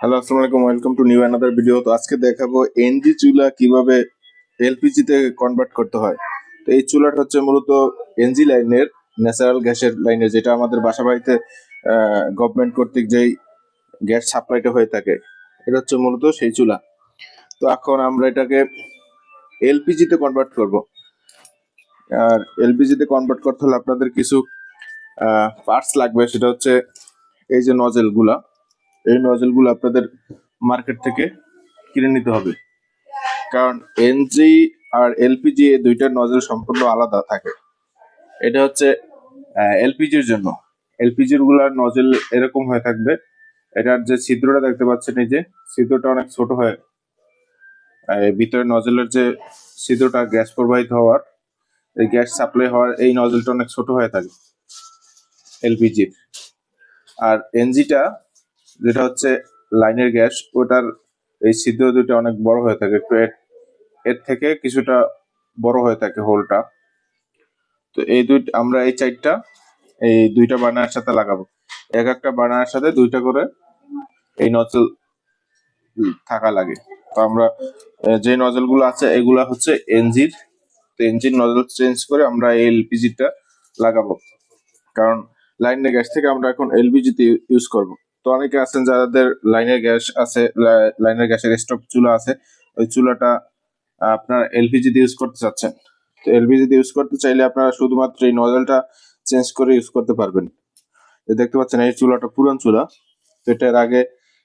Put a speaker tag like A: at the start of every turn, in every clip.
A: Hello আসসালামু আলাইকুম welcome to new another video তো আজকে দেখাবো এনজি চুলা কীভাবে এলপিজি তে কনভার্ট করতে হয়। তো এই চুলাটা হচ্ছে মূলত এনজি লাইনের ন্যাচারাল গ্যাসের লাইনের যেটা আমাদের বাসা বাড়িতে গভর্নমেন্ট কর্তৃক যেই গ্যাস সাপ্লাইটা হয়ে থাকে, এটা হচ্ছে মূলত সেই চুলা। তো এখন আমরা এটাকে এলপিজি তে কনভার্ট করব। আর এলপিজি তে কনভার্ট করতে হলে আপনাদের কিছু পার্টস লাগবে। সেটা হচ্ছে এই যে নজেলগুলা। এই নজেলগুলো আপনাদের মার্কেট থেকে কিনে নিতে হবে। কারণ এনজি আর এলপিজি এই দুইটা নজেল সম্পূর্ণ আলাদা থাকে। এটা হচ্ছে এলপিজির জন্য। এলপিজিরগুলার নজেল এরকম হয়ে থাকবে। এটার যে ছিদ্রটা দেখতে পাচ্ছেন, এই যে ছিদ্রটা অনেক ছোট হয় ভিতরে নজেলের যে ছিদ্রটা গ্যাস প্রবাহিত হওয়ার, এই গ্যাস সাপ্লাই হওয়ার এই নজলটা অনেক ছোট হয়ে থাকে এলপিজির আর এনজিটা যেটা হচ্ছে লাইনের গ্যাস, ওটার এই ছিদ্র দুটো অনেক বড় হয়ে থাকে। একটু এর- থেকে কিছুটা বড় হয়ে থাকে হোলটা। তো এই দুই, আমরা এই চারটা এই দুইটা বার্নারের সাথে লাগাবো। এক একটা বার্নারের সাথে দুইটা করে এই নজল থাকা লাগে। তো আমরা যে নজলগুলো আছে, এগুলা হচ্ছে এনজির। তো এনজির নজল চেঞ্জ করে আমরা এই এলপিজিটা লাগাবো। কারণ লাইনের গ্যাস থেকে আমরা এখন এলপিজি তে ইউজ করব। তো অনেকে আছেন যাদের লাইনের গ্যাস আছে লাইনের গ্যাসের স্টোভ চুলা আছে, ওই চুলাটা আপনার এলপিজি তে ইউজ করতে চাচ্ছেন। তো এলপিজি ইউজ করতে চাইলে আপনারা শুধুমাত্র এই নজলটা চেঞ্জ করে ইউজ করতে পারবেন। দেখতে পাচ্ছেন, এই চুলাটা পুরান চুলা, তো এটার আগে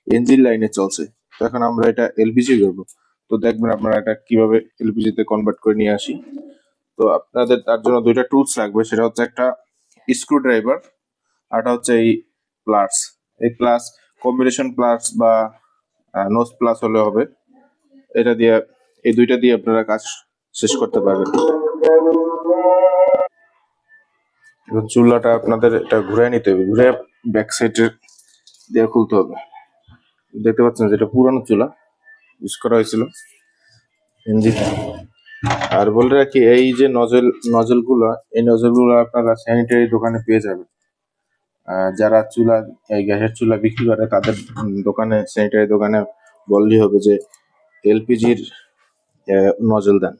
A: ইঞ্জিন লাইনে চলছে। তো এখন আমরা এটা এলপিজি করব। তো দেখবেন আপনারা এটা কীভাবে এলপিজি তে কনভার্ট করে নিয়ে আসি। তো আপনাদের তার জন্য দুইটা টুলস লাগবে, সেটা হচ্ছে একটা স্ক্রু ড্রাইভার আরটা হচ্ছে এই প্লাস এই প্লাস কম্বিনেশন প্লাস বা নোজ প্লাস হলে হবে। এটা দিয়ে, এই দুইটা দিয়ে আপনারা কাজ শেষ করতে পারবেন। চুলাটা আপনাদের এটা ঘুরে নিতে হবে। ঘুরে ব্যাক সাইডের দিয়ে খুলতে হবে। দেখতে পাচ্ছেন যেটা পুরানো চুলা ইউজ করা হয়েছিল। আর বলে রাখি, এই যে নজল নজলগুলো, এই নজলগুলো আপনারা স্যানিটারি দোকানে পেয়ে যাবেন। যারা চুলা, এই গ্যাসের চুলা বিক্রি করে, তাদের দোকানে স্যানিটারি দোকানে বললেই হবে যে এলপিজির নজল দেন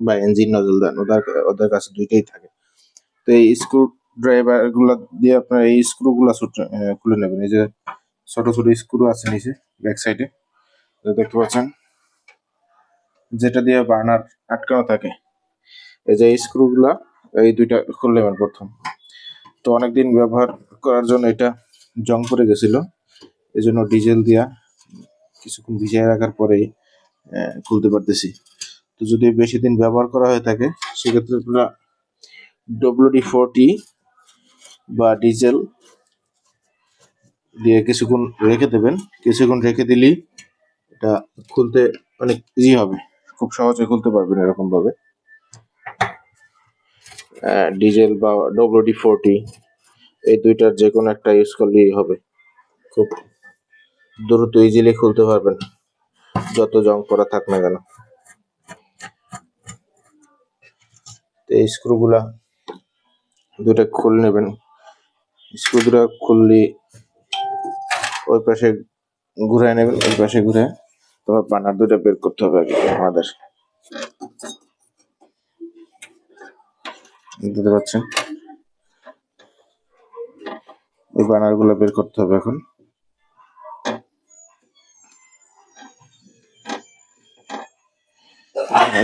A: বা ইঞ্জিন নজল দেন, ওদের ওদের কাছে দুইটাই থাকে। তো এই স্ক্রু ড্রাইভারগুলো দিয়ে আপনার এই স্ক্রু গুলা খুলে নেবেন। এই যে ছোট ছোট স্ক্রু আছে নিচে ব্যাক সাইডে দেখতে পাচ্ছেন, যেটা দিয়ে বার্নার আটকানো থাকে। এই যে স্ক্রু গুলা, এই দুইটা খুলে নেবেন প্রথম। তো অনেকদিন ব্যবহার করার জন্য এটা জং পড়ে গেছিল। এই জন্য ডিজেল দিয়া কিছুক্ষণ ভিজিয়ে রাখার পরেই খুলতে পারতেছি। তো যদি বেশি দিন ব্যবহার করা হয়ে থাকে, সেক্ষেত্রে আপনারা ডব্লিউডি ফোরটি বা ডিজেল দিয়ে কিছুক্ষণ রেখে দেবেন। কিছুক্ষণ রেখে দিলেই এটা খুলতে অনেক ইজি হবে। খুব সহজে খুলতে পারবেন এরকমভাবে। ডিজেল বা ডব্লিউডি ফোরটি এই দুইটার যে কোনো একটা ইউজ করলেই হবে। খুব দ্রুত ইজিলি খুলতে পারবেন। যত জং করা থাক না কেন। এই স্ক্রুগুলা দুইটা খুলে নেবেন। স্ক্রু দুটা খুললে ওই পাশে ঘুরে নেবেন, ওই পাশে ঘুরে তোমার বানার দুটা বের করতে হবে আগে আমাদের। বুঝতে পারছেন এই বানারগুলা বের করতে হবে এখন।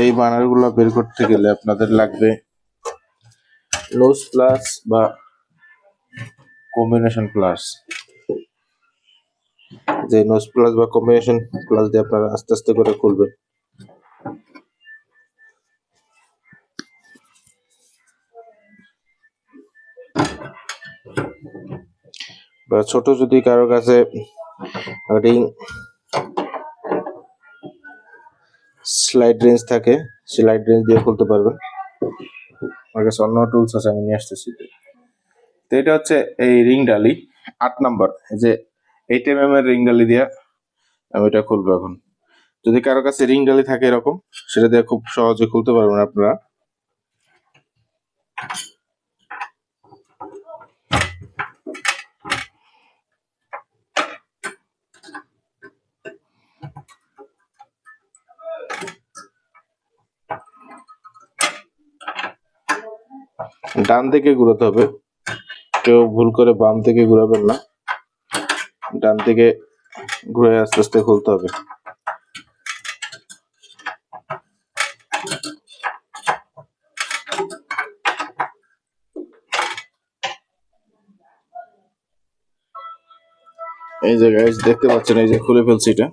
A: এই বানারগুলা বের করতে গেলে আপনাদের লাগবে নোজ প্লাস বা কম্বিনেশন প্লাস যে নোজ প্লাস বা কম্বিনেশন প্লাস দিয়ে আপনারা আস্তে আস্তে করে খুলবেন। ছোট যদি কারও কাছে রিং স্লাইড রেঞ্জ থাকে স্লাইড রেঞ্জ দিয়ে খুলতে পারবেন। আমার কাছে অন্য টুলস আছে, আমি নিয়ে আসতেছি। তো এটা হচ্ছে এই রিং ডালি, আট নাম্বার। যে এইট এম এম এর রিং ডালি দিয়ে আমি এটা খুলবো এখন। যদি কারও কাছে রিং ডালি থাকে এরকম, সেটা দিয়ে খুব সহজে খুলতে পারবেন আপনারা। ডান দিকে ঘুরাতে হবে। কেউ ভুল করে বাম থেকে ঘুরাবেন না। ডান দিকে ঘুরে আস্তে আস্তে খুলতে হবে। এই যে গাইস দেখতে পাচ্ছেন, এই যে খুলে ফেলছি এটা।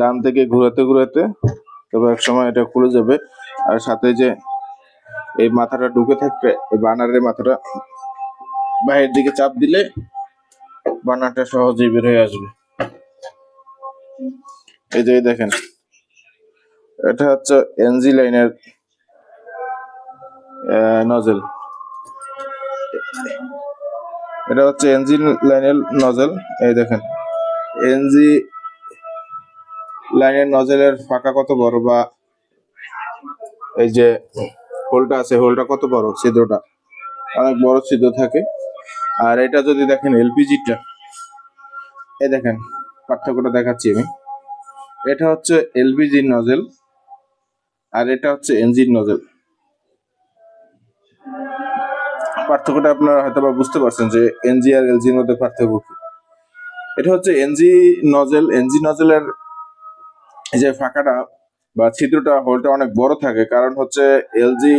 A: ডান থেকে ঘুরাতে ঘুরাতে তবে এক সময় এটা খুলে যাবে। আর সাথে যে এই মাথাটা ঢুকে থাকবে এই বানারের মাথাটা বাইরের দিকে চাপ দিলে বানারটা সহজেই বের হয়ে আসবে। এই যে দেখেন, এটা হচ্ছে এনজি লাইনের নজেল এটা হচ্ছে এনজি লাইনের নজেল এই দেখেন। এনজি লাইনের নজেলের ফাঁকা কত বড় বা এই যে হোলটা আছে, হোলটা কত বড়? ছিদ্রটা। অনেক বড় ছিদ্র থাকে। আর এটা যদি দেখেন, এলপিজিটা, এই দেখেন, পার্থক্যটা দেখাচ্ছি আমি। এটা হচ্ছে এলপিজির নজেল আর এটা হচ্ছে এনজিন নজেল পার্থক্যটা আপনারা হয়তো বা বুঝতে পারছেন যে এনজি আর এলজির মধ্যে পার্থক্য কি। এটা হচ্ছে এনজি নজেল এনজি নজেলের যে ফাঁকাটা বা ছিদ্রটা হোলটা অনেক বড় থাকে। কারণ হচ্ছে এলজি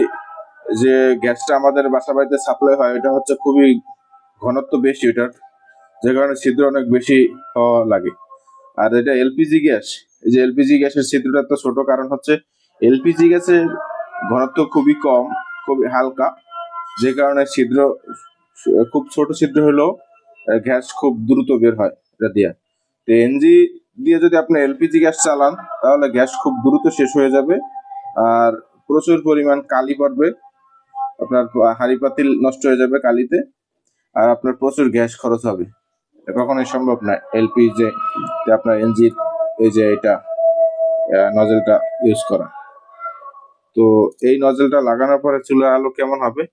A: যে গ্যাসটা আমাদের বাসা বাড়িতে সাপ্লাই হয়, এটা হচ্ছে খুবই ঘনত্ব বেশি এটার যে কারণে ছিদ্র অনেক বেশি হওয়া লাগে। আর এটা এলপিজি গ্যাস। এই যে এলপিজি গ্যাসের ছিদ্রটা তো ছোট কারণ হচ্ছে এলপিজি গ্যাসের ঘনত্ব খুবই কম, খুবই হালকা। যে কারণে ছিদ্র খুব ছোট ছিদ্র হলেও গ্যাস খুব দ্রুত বের হয় এটা দিয়ে। তো এনজি দিয়ে যদি আপনি এলপিজি গ্যাস চালান, তাহলে গ্যাস খুব দ্রুত শেষ হয়ে যাবে। আর প্রচুর পরিমাণ কালি পড়বে। আপনার হাড়ি পাতিল নষ্ট হয়ে যাবে কালিতে, আর আপনার প্রচুর গ্যাস খরচ হবে। কখনোই সম্ভব না এলপি যে যে আপনার এনজির এই যে এটা নজেলটা ইউজ করা। তো এই নজেলটা লাগানোর পরে চুলার আলো কেমন হবে,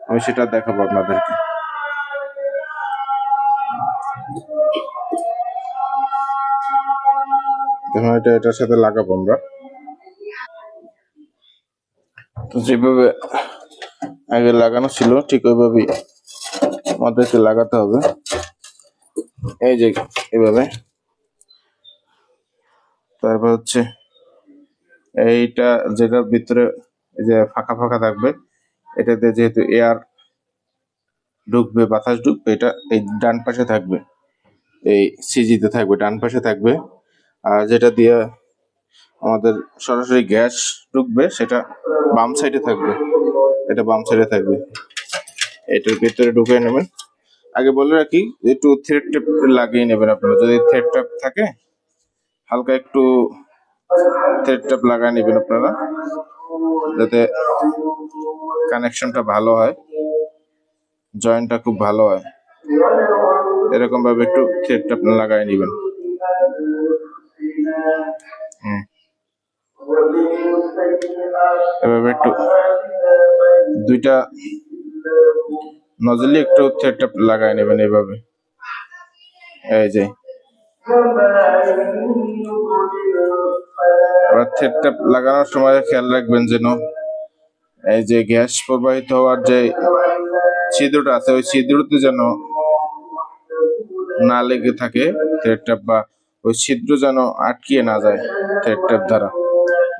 A: আমি সেটা দেখাবো আপনাদেরকে। দেখুন এটা এটার সাথে লাগাবো আমরা। তো যেভাবে আগে লাগানো ছিল, ঠিক ওইভাবেই আমাদেরকে লাগাতে হবে। এই যে এইভাবে তারপর হচ্ছে এইটা যেটার ভিতরে যে ফাঁকা ফাঁকা থাকবে, এটাতে যেহেতু এয়ার ঢুকবে, বাতাস ঢুকবে, এটা এই ডান পাশে থাকবে। এই সিজিতে থাকবে, ডান পাশে থাকবে। আর যেটা দিয়ে আমাদের সরাসরি গ্যাস ঢুকবে, সেটা বাম সাইডে থাকবে। এটা বাম সাইডে থাকবে। এটার ভিতরে ঢুকে নেবেন। আগে বলে রাখি একটু থ্রেড টেপ লাগিয়ে নেবেন আপনারা। যদি থ্রেড টেপ থাকে, হালকা একটু থ্রেড টেপ লাগায় নেবেন আপনারা, যাতে কানেকশনটা ভালো হয় জয়েন্টটা খুব ভালো হয়। এরকম ভাবে একটু থ্রেড টেপ লাগায় নেবেন। হুম এভাবে একটু দুইটা নজলি একটু থ্রেড টেপ লাগায় নেবেন এইভাবে এই যে। এবার টেপ লাগানোর সময় খেয়াল রাখবেন যেন এই যে গ্যাস প্রবাহিত হওয়ার যে ছিদ্রটা আছে, ওই ছিদ্রতে যেন না লেগে থাকে টেপ বা ওই ছিদ্র যেন আটকিয়ে না যায়। থ্রেড টেপ দ্বারা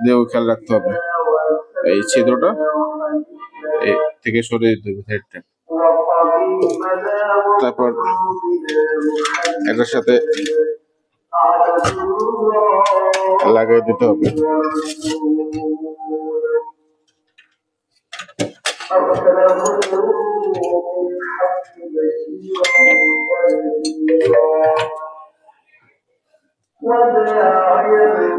A: দিয়েও খেয়াল রাখতে হবে এই ছিদ্রটা এই থেকে সরিয়ে দিতে হবে থ্রেড টেপ তারপর এটার সাথে লাগিয়ে দিতে হবে
B: وداعيا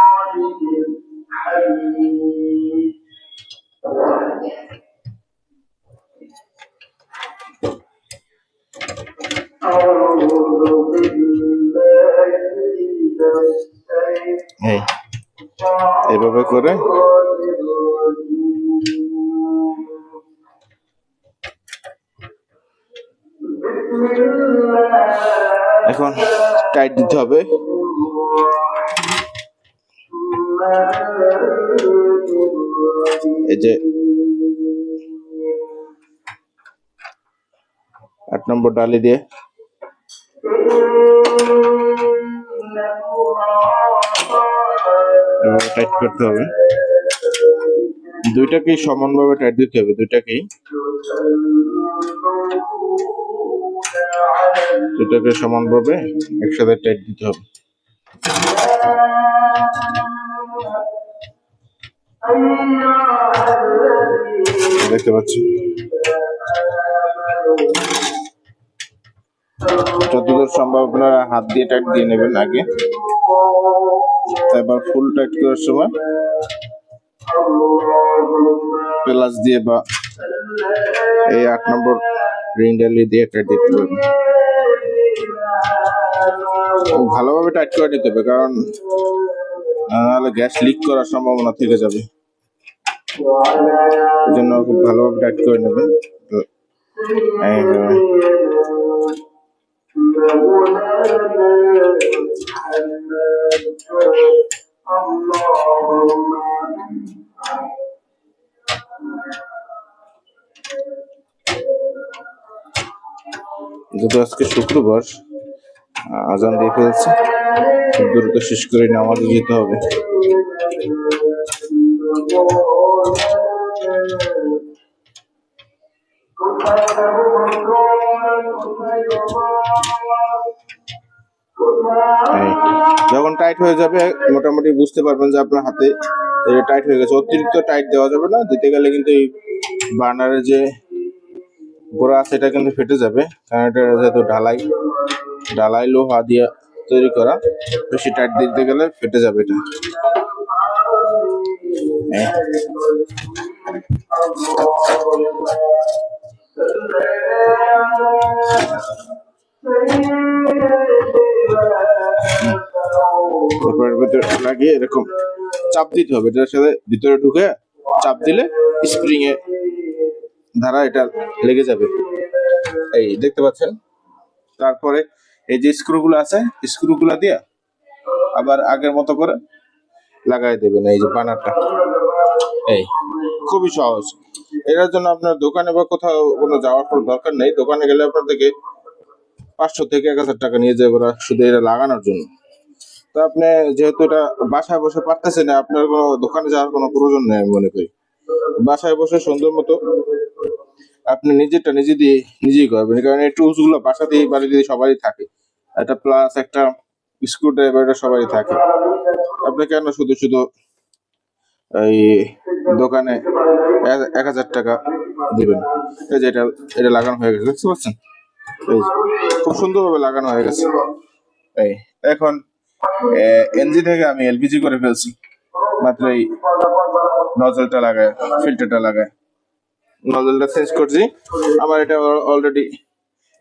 A: এই এইভাবে করে। এখন টাইট দিতে হবে। এই যে আট নম্বর ডালি দিয়ে। টাইট করতে হবে। দুইটাকেই সমানভাবে টাইট দিতে হবে, দুইটাকেই। দুটাকে সমানভাবে একসাথে টাইট দিতে হবে। দেখতে পাচ্ছি। যতদূর সম্ভব আপনারা হাত দিয়ে টাইট দিয়ে নেবেন আগে। তারপর ফুল টাইট করার সময় প্লাস দিয়ে বা এই আট নম্বর রিং ডালি দিয়ে টাইট দিতে হবে। ভালোভাবে টাইট করে নিতে হবে কারণ নাহলে গ্যাস লিক করার সম্ভাবনা থেকে যাবে। এই জন্য খুব ভালোভাবে টাইট করে নেবেন এইভাবে। যেহেতু আজকে শুক্রবার আজান দিয়ে ফেলছে দ্রুত শেষ করে নামাজে যেতে হবে যখন টাইট হয়ে যাবে মোটামুটি বুঝতে পারবেন যে আপনার হাতে টাইট হয়ে গেছে অতিরিক্ত টাইট দেওয়া যাবে না দিতে গেলে কিন্তু এই বার্নারের যে গোড়া আছে এটা কিন্তু ফেটে যাবে কারণ এটা যেহেতু ঢালাই ঢালাই লোহা দিয়ে তৈরি করা বেশি টাইট দিতে গেলে ফেটে যাবে এটা। এই, লাগিয়ে এরকম চাপ দিতে হবে। এটার সাথে ভিতরে ঢুকে চাপ দিলে স্প্রিং এ ধারা এটা লেগে যাবে। এই দেখতে পাচ্ছেন? তারপরে এই যে স্ক্রু গুলো আছে স্ক্রু গুলা দিয়ে আবার আগের মতো করে লাগাই দেবেন এই যে বানারটা এই। খুবই সহজ। এটার জন্য আপনার দোকানে বা কোথাও কোনো যাওয়ার কোনো দরকার নেই। দোকানে গেলে আপনাদেরকে পাঁচশো থেকে এক হাজার টাকা নিয়ে যাবে শুধু এটা লাগানোর জন্য। তো আপনি যেহেতু এটা বাসায় বসে পারতেছেন না আপনার কোনো দোকানে যাওয়ার কোনো প্রয়োজন নেই আমি মনে করি। বাসায় বসে সুন্দর মতো আপনি নিজেরটা নিজে দিয়ে নিজেই করবেন। কারণ এই টুলসগুলো বাসাতেই বাড়িতে সবারই থাকে। একটা প্লাস, একটা স্ক্রু ড্রাইভার এটা সবারই থাকে। আপনি কেন শুধু শুধু এই দোকানে এক- হাজার টাকা দিবেন। এই যে এটা এটা লাগানো হয়ে গেছে, দেখতে পাচ্ছেন? এই খুব সুন্দরভাবে লাগানো হয়ে গেছে। এই, এখন এনজি থেকে আমি এলপিজি করে ফেলছি। মাত্র এই নজলটা লাগায়, ফিল্টারটা লাগায়। নজলটা চেঞ্জ করছি। আমার এটা অলরেডি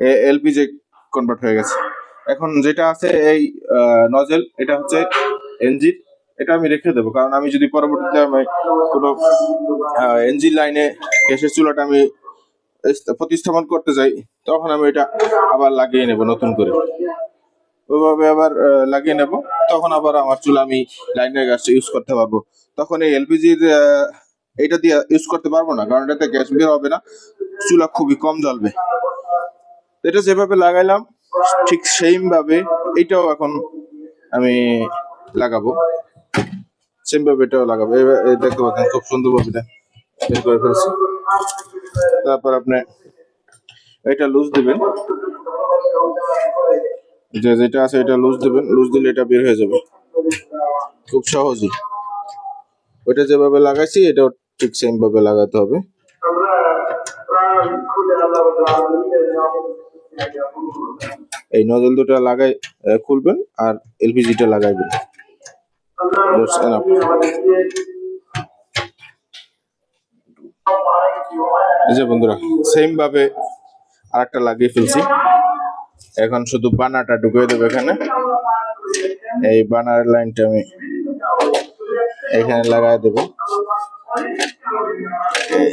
A: এলপিজি কনভার্ট হয়ে গেছে। এখন যেটা আছে এই নজেল, এটা হচ্ছে এনজির এটা আমি রেখে দেবো। কারণ আমি যদি পরবর্তীতে আমি কোনো এনজি লাইনে গ্যাসের চুলাটা আমি প্রতিস্থাপন করতে যাই, তখন আমি এটা আবার লাগিয়ে নেব নতুন করে। ওইভাবে আবার লাগিয়ে নেব, তখন আবার আমার চুলা আমি লাইনের গ্যাসটা ইউজ করতে পারব। তখন এই এলপিজির এটা দিয়ে ইউজ করতে পারব না, কারণ এটাতে গ্যাস বের হবে না, চুলা খুবই কম জ্বলবে। এটা যেভাবে লাগাইলাম, ঠিক সেইমভাবে এটাও এখন আমি লাগাবো। সেম এটাও লাগাবো। এই দেখতে পাচ্ছেন খুব সুন্দর ভাবে এটা করে ফেলছি। তারপর আপনি এটা লুজ দিবেন। যে যেটা আছে এটা লুজ দিবেন। লুজ দিলে এটা বের হয়ে যাবে। খুব সহজই। ওইটা যেভাবে লাগাইছি, এটাও ঠিক সেম ভাবে লাগাতে হবে। এই নজল দুটো লাগাই খুলবেন আর এলপিজিটা লাগাইবেন। That's enough. এই যে বন্ধুরা সেম ভাবে আরেকটা লাগিয়ে ফেলছি। এখন শুধু বানাটা ঢুকিয়ে দেবো এখানে। এই বানার লাইনটা আমি এখানে লাগাই দেব। এই।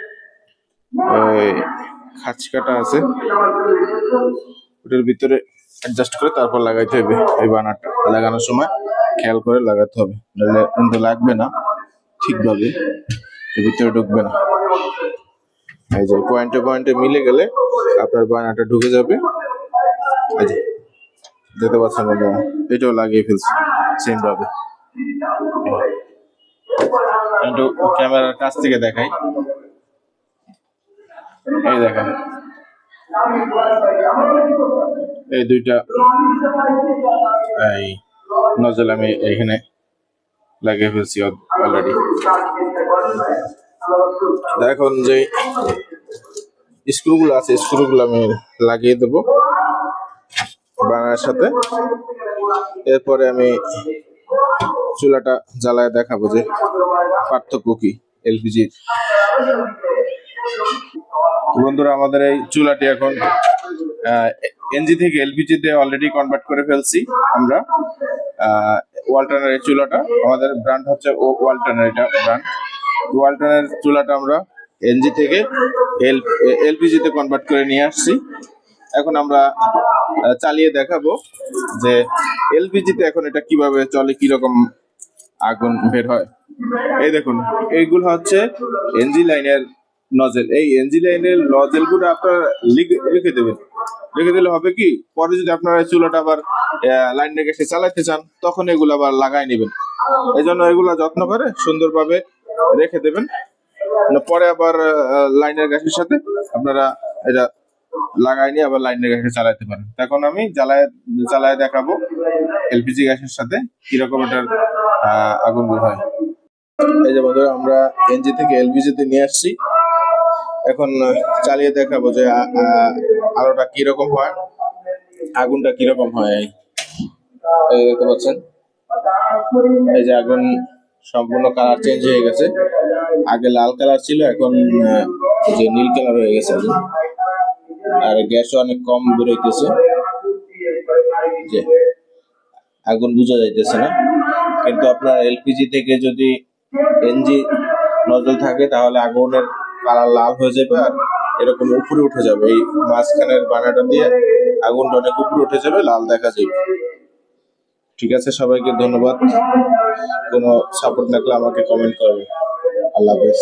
A: খাঁচ কাটা আছে। ওটার ভিতরে অ্যাডজাস্ট করে তারপর লাগাইতে হবে এই বানারটা। লাগানোর সময় খেয়াল করে লাগাতে হবে। নাহলে কিন্তু লাগবে না ঠিকভাবে। ভিতরে ঢুকবে না। এই যে পয়েন্টে পয়েন্টে মিলে গেলে আপনার বানাটা ঢুকে যাবে। এই যে, দেখতে পাচ্ছেন বন্ধুরা, এটাও লাগিয়ে ফেলছি সেম ভাবে একটু ক্যামেরার কাছ থেকে দেখাই। এই দেখেন। এই দুইটা। এই, নজল আমি এখানে লাগিয়ে ফেলছি অলরেডি এখন যে স্ক্রুগুলো আছে স্ক্রুগুলো আমি লাগিয়ে দেবো বানার সাথে। এরপরে আমি চুলাটা জ্বালায় দেখাবো যে পার্থক্য কি, এলপিজির। বন্ধুরা, আমাদের এই চুলাটি এখন এনজি থেকে এলপিজি তে অলরেডি কনভার্ট করে ফেলছি আমরা। ওয়ালটনের এই চুলাটা, আমাদের ব্র্যান্ড হচ্ছে ও ওয়ালটনের এটা ব্র্যান্ড ওয়ালটনের চুলাটা আমরা এনজি থেকে এল এলপিজি তে কনভার্ট করে নিয়ে আসছি। এখন আমরা চালিয়ে দেখাবো যে এলপিজি তে এখন এটা কীভাবে চলে, কীরকম আগুন বের হয়। এই দেখুন, এইগুলো হচ্ছে এনজি লাইনের নজেল এই এনজি লাইনের নজেলগুলো আপনার লিখে- দেবেন। লিখে দিলে হবে কি, পরে যদি আপনারা চুলাটা আবার লাইন রেখে সে চালাতে চান, তখন এগুলো আবার লাগাই নেবেন। এই জন্য এগুলো যত্ন করে সুন্দরভাবে রেখে দেবেন। পরে আবার লাইনের গ্যাসের সাথে আপনারা এটা লাগাই নিয়ে আবার লাইনের গ্যাসে চালাতে পারেন। এখন আমি জ্বালায় চালায় দেখাবো এলপিজি গ্যাসের সাথে কীরকম এটার আগুন হয়। এই যে বন্ধুরা, আমরা এনজি থেকে এলপিজি তে নিয়ে আসছি। এখন চালিয়ে দেখাবো যে আলোটা কীরকম হয়, আগুনটা কীরকম হয় এই। দেখতে পাচ্ছেন? এই যে আগুন সম্পূর্ণ কালার চেঞ্জ হয়ে গেছে। আগে লাল কালার ছিল, এখন যে নীল কালার হয়ে গেছে। আর গ্যাসও অনেক কম বেরোইতেছে। যে, আগুন বোঝা যাইতেছে না। কিন্তু আপনার এলপিজি থেকে যদি এনজি নজল থাকে, তাহলে আগুনের কালার লাল হয়ে যাবে আর এরকম উপরে উঠে যাবে। এই মাঝখানের বানাটা দিয়ে আগুনটা অনেক উপরে উঠে যাবে, লাল দেখা যাবে। ঠিক আছে, সবাইকে ধন্যবাদ। কোনো সাপোর্ট থাকলে আমাকে কমেন্ট করবে আল্লাহ হাফেজ।